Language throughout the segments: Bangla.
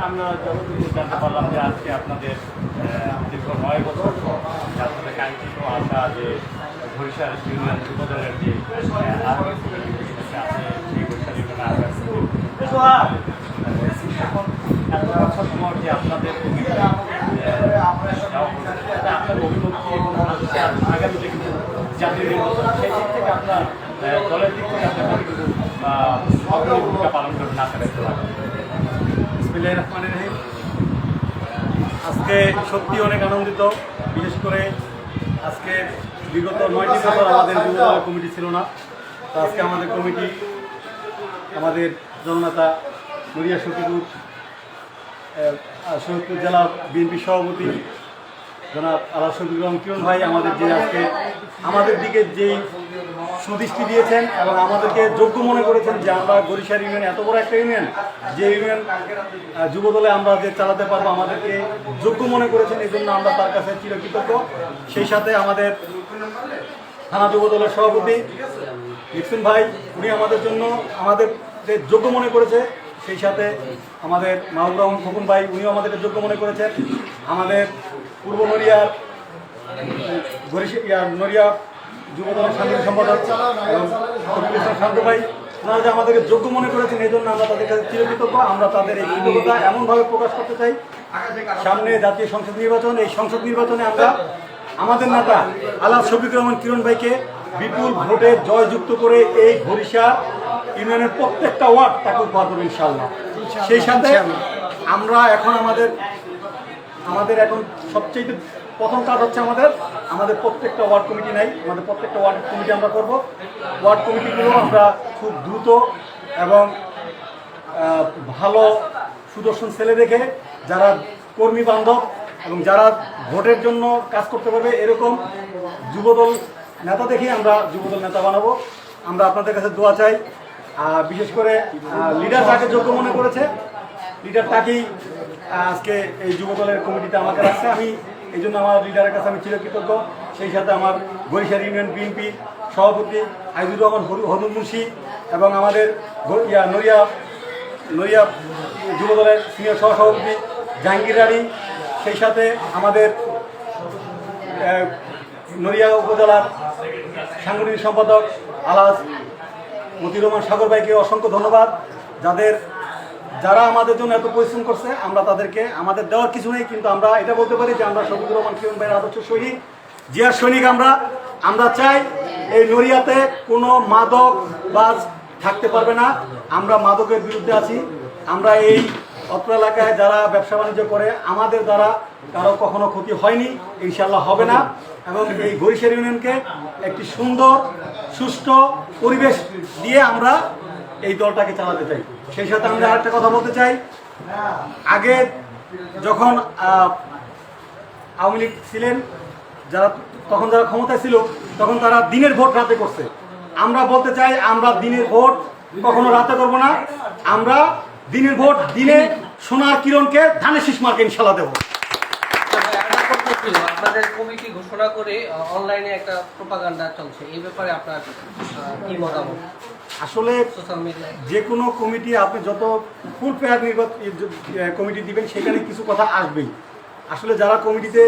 আমরা যতটুকু যে আজকে আপনাদের নয় বছর আপনাদের কাঙ্ক্ষিত আশা যে বরিশাল ইউনিয়ন আগামী আসা এখন যে আপনাদের আপনার অভিমুখী এবং কিন্তু জাতীয় সেই দিক থেকে আপনার দলের দিক থেকে আপনার অগ্রণী ভূমিকা পালন করবেন আশা রাখতে পারেন রহিম। আজকে সত্যি অনেক আনন্দিত, বিশেষ করে আজকে বিগত নয়টি বছর আমাদের কমিটি ছিল না। তো আজকে আমাদের কমিটি, আমাদের জননেতা নড়িয়া শফিকুর শহীদপুর জেলা বিএনপি সভাপতি জনাব শফিকুর কিরণ ভাই, আমাদের যে আজকে আমাদের দিকে যেই সুদৃষ্টি দিয়েছেন এবং আমাদেরকে যোগ্য মনে করেছেন যে আমরা বরিশাল ইউনিয়ন এত বড় একটা ইউনিয়ন, যে ইউনিয়ন যুবদলে আমরা যে চালাতে পারব, আমাদেরকে যোগ্য মনে করেছেন এই জন্য আমরা তার কাছে চিরকৃতজ্ঞ। সেই সাথে আমাদের থানা যুবদলের সভাপতি লিপসিন ভাই, উনি আমাদের জন্য আমাদের যে যোগ্য মনে করেছে, সেই সাথে আমাদের মাহবুব রহমান খোকন ভাই, উনিও আমাদেরকে যোগ্য মনে করেছেন। আমাদের পূর্ব নড়িয়ার নড়িয়া যুবদলের সাংগঠনিক সম্পাদক শান্ত ভাই, ওনারা যে আমাদেরকে যোগ্য মনে করেছেন এই জন্য আমরা তাদের কাছে চিরকৃতজ্ঞ। আমরা তাদের এই কৃতজ্ঞতা এমনভাবে প্রকাশ করতে চাই, সামনে জাতীয় সংসদ নির্বাচন, এই সংসদ নির্বাচনে আমরা আমাদের নেতা আল্লাহ শফিকুর রহমান কিরণ ভাইকে বিপুল ভোটে জয়যুক্ত করে এই ঘড়িশা ইউনিয়নের প্রত্যেকটা ওয়ার্ড তাকে উপহার করব ইনশাল্লাহ সেই সাথে আমরা এখন আমাদের আমাদের এখন সবচেয়ে প্রথম কাজ হচ্ছে আমাদের আমাদের প্রত্যেকটা ওয়ার্ড কমিটি নাই, আমাদের প্রত্যেকটা ওয়ার্ড কমিটি আমরা করব। ওয়ার্ড কমিটিগুলো আমরা খুব দ্রুত এবং ভালো সুদর্শন ছেলে দেখে যারা কর্মী বান্ধব এবং যারা ভোটের জন্য কাজ করতে পারবে, এরকম যুবদল নেতা দেখে আমরা যুবদল নেতা বানাবো। আমরা আপনাদের কাছে দোয়া চাই। বিশেষ করে লিডার তাকে যোগ্য মনে করেছে। লিডার তাকেই আজকে এই যুবদলের কমিটিতে আমাকে রাখছে আমি। এই জন্য আমার লিডারের কাছে আমি চিরকৃতজ্ঞ। সেই সাথে আমার বরিশাল ইউনিয়ন বিএনপি সভাপতি আইজুর রহমান হরু- মুন্সি এবং আমাদের নড়িয়া নড়িয়া যুবদলের সিনিয়র সহসভাপতি জাহাঙ্গীর রানী। সেই সাথে আমাদের নড়িয়া উপজেলার সাংগঠনিক সম্পাদক আলাস মতিউর রহমান সাগর ভাইকে অসংখ্য ধন্যবাদ। যাদের যারা আমাদের জন্য এত পরিশ্রম করছে, আমরা তাদেরকে আমাদের দেওয়ার কিছু নেই, কিন্তু আমরা এটা বলতে পারি যে আমরা শফিকুর রহমান কিরণ ভাইয়ের আদর্শ সৈনিক। জিয়ার সৈনিক আমরা। আমরা চাই এই নড়িয়াতে কোনো মাদক বাজ থাকতে পারবে না। আমরা মাদকের বিরুদ্ধে আছি। আমরা এই অত্র এলাকায় যারা ব্যবসা বাণিজ্য করে, আমাদের দ্বারা কারও কখনো ক্ষতি হয়নি ইনশাল্লাহ হবে না। এবং এই গরিশের ইউনিয়নকে একটি সুন্দর, সুষ্ঠু পরিবেশ দিয়ে আমরা এই দলটাকে চালাতে চাই। সেই সাথে আমরা আরেকটা কথা বলতে চাই। আগে যখন আওয়ামী লীগ ছিলেন, যারা তখন যারা ক্ষমতায় ছিল, তখন তারা দিনের ভোট রাতে করছে। আমরা বলতে চাই, আমরা দিনের ভোট কখনো রাতে করব না। আমরা দিনের ভোট দিনে সোনার কিরণকে ধানের শীষ মার্কে ইনশাল্লাহ দেবো। আপনাদের কমিটি ঘোষণা করে অনলাইনে একটা প্রোপাগান্ডা চলছে। এই ব্যাপারে আপনার কি মতামত? আসলে যে কোনো কমিটি আপনি যত ফুল ফেয়ার নির্বাচন কমিটি দিবেন সেখানে কিছু কথা আসবেই। আসলে যারা কমিটিতে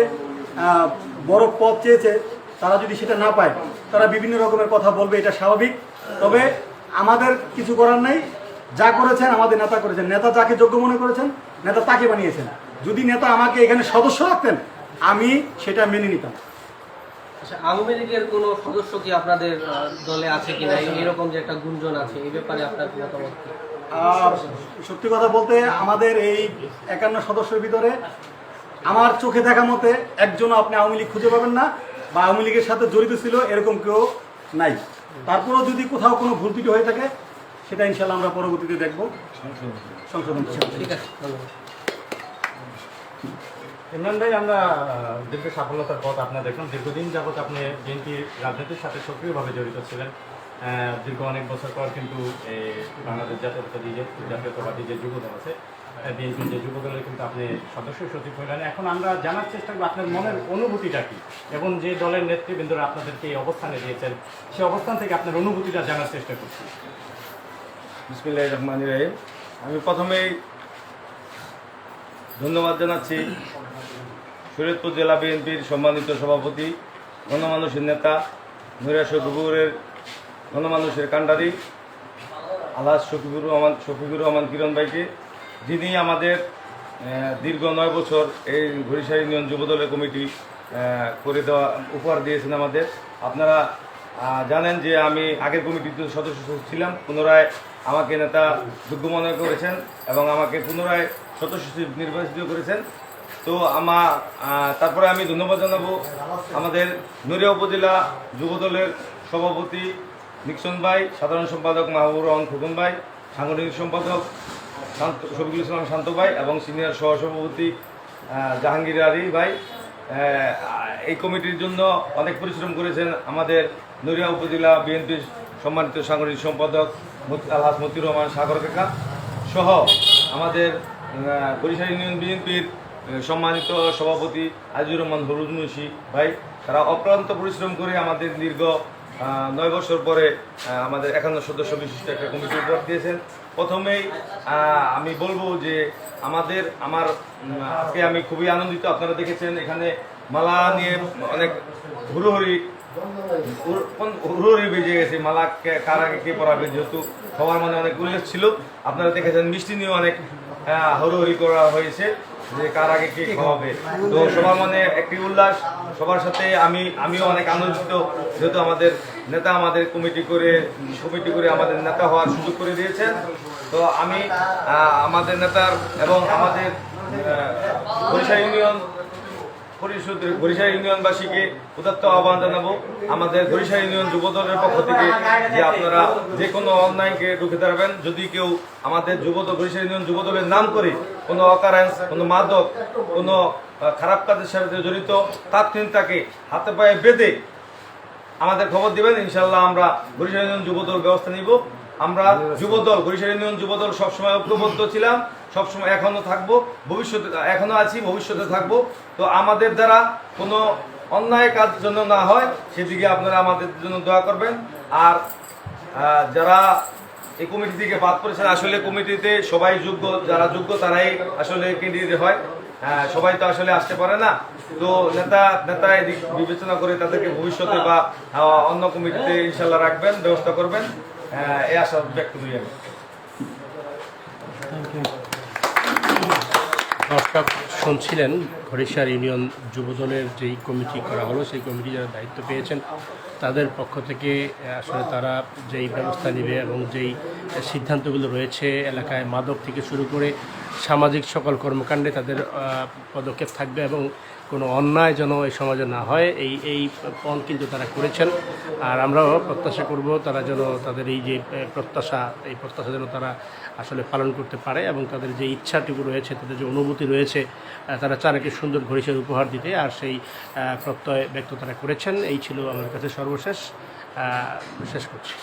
বড় পদ চেয়েছে তারা যদি সেটা না পায় তারা বিভিন্ন রকমের কথা বলবে এটা স্বাভাবিক। তবে আমাদের কিছু করার নাই। যা করেছেন আমাদের নেতা করেছেন। নেতা যাকে যোগ্য মনে করেছেন নেতা তাকে বানিয়েছেন। যদি নেতা আমাকে এখানে সদস্য রাখতেন আমি সেটা মেনে নিতাম। আচ্ছা আওয়ামী লীগের কোনো সদস্য কি আপনাদের দলে আছে কিনা? এরকম যে একটা গুঞ্জন আছে এই ব্যাপারে আপনার মতামত কি? আর সত্যি কথা বলতে আমাদের এই একান্ন সদস্যের ভিতরে আমার চোখে দেখা মতে একজনও আপনি আওয়ামী লীগ খুঁজে পাবেন না বা আওয়ামী লীগের সাথে জড়িত ছিল এরকম কেউ নাই। তারপরেও যদি কোথাও কোনো ভুল ত্রুটি হয়ে থাকে সেটা ইনশাল্লাহ আমরা পরবর্তীতে দেখব। সংশোধন ঠিক আছে ধন্যবাদ। ইমরান ভাই আমরা দীর্ঘ সাফল্যতার পথ আপনার দেখলাম দীর্ঘদিন যাবত আপনি বিএনপি রাজনীতির সাথে সক্রিয়ভাবে জড়িত ছিলেন। দীর্ঘ অনেক বছর পর কিন্তু বাংলাদেশ জাতীয়তাবাদী যে জাতীয়তাবাদী যে যুবদল আছে বিএনপির যে যুবদলের কিন্তু আপনি সদস্য সচিব হলেন এখন আমরা জানার চেষ্টা করব আপনার মনের অনুভূতিটা কি? এবং যে দলের নেতৃবৃন্দরা আপনাদেরকে এই অবস্থানে দিয়েছেন সেই অবস্থান থেকে আপনার অনুভূতিটা জানার চেষ্টা করছি। বিসমিল্লাহ রহমান রহিম। আমি প্রথমেই ধন্যবাদ জানাচ্ছি শরীয়তপুর জেলা বিএনপির সম্মানিত সভাপতি, গণমানুষের নেতা নুরিয়া শফিকুরের, গণমানুষের কাণ্ডারি, আলহাজ শফিকুর রহমান শফিকুর রহমান কিরণ ভাইকে, যিনি আমাদের দীর্ঘ নয় বছর এই ঘড়িশা ইউনিয়ন যুবদলের কমিটি করে দেওয়া উপহার দিয়েছেন আমাদের। আপনারা জানেন যে আমি আগের কমিটিতে সদস্য ছিলাম, পুনরায় আমাকে নেতা যোগ্য মনে করেছেন এবং আমাকে পুনরায় সদস্য নির্বাচিত করেছেন। তো আমার তারপরে আমি ধন্যবাদ জানাব আমাদের নড়িয়া উপজেলা যুবদলের সভাপতি নিক্সন ভাই, সাধারণ সম্পাদক মাহবুর রহমান খুকন ভাই, সাংগঠনিক সম্পাদক শান্ত, শফিকুল ইসলাম শান্ত ভাই এবং সিনিয়র সহসভাপতি জাহাঙ্গীর আলী ভাই। এই কমিটির জন্য অনেক পরিশ্রম করেছেন আমাদের নড়িয়া উপজেলা বিএনপির সম্মানিত সাংগঠনিক সম্পাদক মতি- আলহাজ মতিউর রহমান সাগর কাকা সহ আমাদের বরিশাল ইউনিয়ন বিএনপির সম্মানিত সভাপতি আজিজুর রহমান হরুজ মুন্সি ভাই, তারা অক্লান্ত পরিশ্রম করে আমাদের দীর্ঘ নয় বছর পরে আমাদের একান্ন সদস্য বিশিষ্ট একটা কমিটি উপহার দিয়েছেন। প্রথমেই আমি বলব যে আমাদের, আমার আজকে আমি খুবই আনন্দিত, আপনারা দেখেছেন এখানে মালা নিয়ে অনেক হুড়োহুড়ি হুড়োহুড়ি বেজে গেছে, মালা কার আগে কে পড়াবে যেহেতু সবার মনে অনেক উল্লেখ ছিল। আপনারা দেখেছেন মিষ্টি নিয়ে অনেক হুড়োহুড়ি করা হয়েছে। যে কার আগে কে খাওয়াবে। তো সবার মনে একটি উল্লাস, সবার সাথে আমি, আমিও অনেক আনন্দিত। যেহেতু আমাদের নেতা আমাদের কমিটি করে কমিটি করে আমাদের নেতা হওয়ার সুযোগ করে দিয়েছেন। তো আমি আমাদের নেতার এবং আমাদের বরিশাল ইউনিয়ন পরিষদের বরিশাল ইউনিয়নবাসীকে উদাত্ত আহ্বান জানাব। আমাদের বরিশাল ইউনিয়ন যুবদলের পক্ষ থেকে যে আপনারা যে কোনো অনলাইনকে রুখে দাঁড়াবেন, যদি কেউ আমাদের যুবদল বরিশাল ইউনিয়ন যুবদলের নাম করে কোনো অকারেন্স, কোনো মাদক, কোনো খারাপ কাজের সাথে জড়িত, তাৎক্ষণিক তাকে হাতে পায়ে বেঁধে আমাদের খবর দিবেন ইনশাল্লাহ আমরা বরিশাল ইউনিয়ন যুবদল ব্যবস্থা নিব। আমরা যুবদল বরিশাল ইউনিয়ন যুবদল সবসময় ঐক্যবদ্ধ ছিলাম সবসময় এখনও থাকব ভবিষ্যতে এখনও আছি ভবিষ্যতে থাকব। তো আমাদের দ্বারা কোনো অন্যায় কাজ জন্য না হয় সেদিকে আপনারা আমাদের জন্য দোয়া করবেন। আর যারা এই কমিটি থেকে বাদ করেছেন আসলে কমিটিতে সবাই যোগ্য যারা যোগ্য তারাই আসলে ক্যান্ডিডেট হ্যাঁ, সবাই তো আসলে আসতে পারে না। তো নেতা নেতা এদিক বিবেচনা করে তাদেরকে ভবিষ্যতে বা অন্য কমিটিতে ইনশাল্লাহ রাখবেন ব্যবস্থা করবেন। আহ, এই আশা ব্যক্ত করি আমি। দর্শক শুনছিলেন ঘড়িসার ইউনিয়ন যুবদলের যেই কমিটি করা হলো সেই কমিটি যারা দায়িত্ব পেয়েছেন তাদের পক্ষ থেকে আসলে তারা যেই ব্যবস্থা নেবে এবং যেই সিদ্ধান্তগুলো রয়েছে এলাকায় মাদক থেকে শুরু করে সামাজিক সকল কর্মকাণ্ডে তাদের পদক্ষেপ থাকবে এবং কোনো অন্যায় যেন এই সমাজে না হয়, এই এই পণ কিন্তু তারা করেছেন। আর আমরাও প্রত্যাশা করব তারা যেন তাদের এই যে প্রত্যাশা, এই প্রত্যাশা যেন তারা আসলে পালন করতে পারে এবং তাদের যে ইচ্ছাটুকু রয়েছে, তাদের যে অনুভূতি রয়েছে তারা চান একটি সুন্দর ঘড়িসের উপহার দিতে আর সেই প্রত্যয় ব্যক্ত তারা করেছেন। এই ছিল আমার কাছে সর্বশেষ। শেষ করছি।